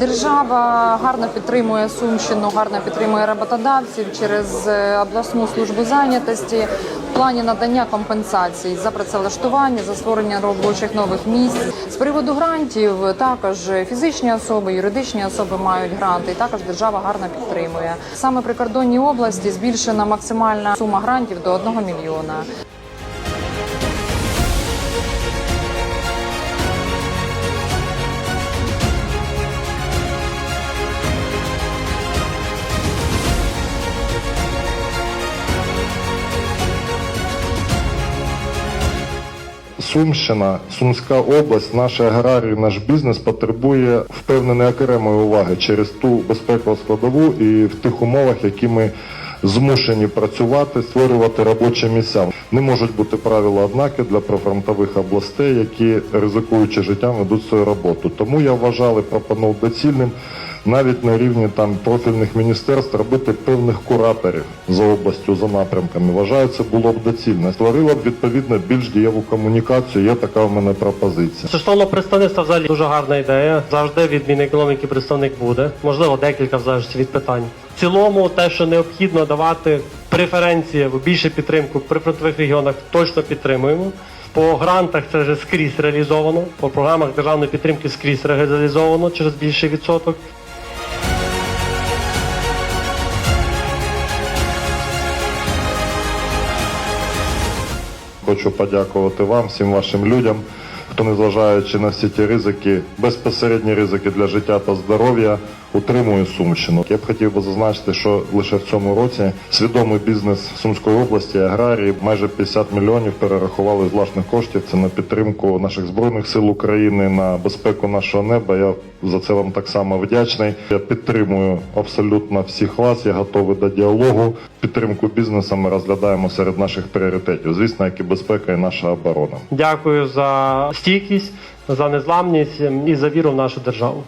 Держава гарно підтримує Сумщину, гарно підтримує роботодавців через е, обласну службу зайнятості в плані надання компенсацій за працевлаштування, за створення робочих нових місць. З приводу грантів також фізичні особи, юридичні особи мають гранти. І також держава гарно підтримує. Саме при кордонній області збільшена максимальна сума грантів до 1 мільйона. Сумщина, Сумська область, наші аграрії, наш бізнес потребує впевненої окремої уваги через ту безпекову складову і в тих умовах, які ми змушені працювати, створювати робочі місця. Не можуть бути правила однакі для прифронтових областей, які ризикуючи життям ведуть свою роботу. Тому я вважав і пропонував доцільним навіть на рівні там профільних міністерств робити певних кураторів за областю, за напрямками. Вважаю, це було б доцільно. Створило б відповідно більш дієву комунікацію. Є така в мене пропозиція. Стосовно представництва взагалі дуже гарна ідея. Завжди від Мінекономіки представник буде. Можливо, декілька в від питань. В цілому, те, що необхідно давати преференції або більше підтримку при фронтових регіонах, точно підтримуємо. По грантах це вже скрізь реалізовано. По програмах державної підтримки скрізь реалізовано через більший відсоток. Хочу подякувати вам, всім вашим людям, хто, незважаючи на всі ті ризики, безпосередні ризики для життя та здоров'я, утримує Сумщину. Я б хотів би зазначити, що лише в цьому році свідомий бізнес Сумської області, аграрії майже 50 мільйонів перерахували з власних коштів. Це на підтримку наших збройних сил України, на безпеку нашого неба. Я за це вам так само вдячний. Я підтримую абсолютно всіх вас. Я готовий до діалогу. Підтримку бізнесу ми розглядаємо серед наших пріоритетів. Звісно, як і безпека, і наша оборона. Дякую за стійкість, за незламність і за віру в нашу державу.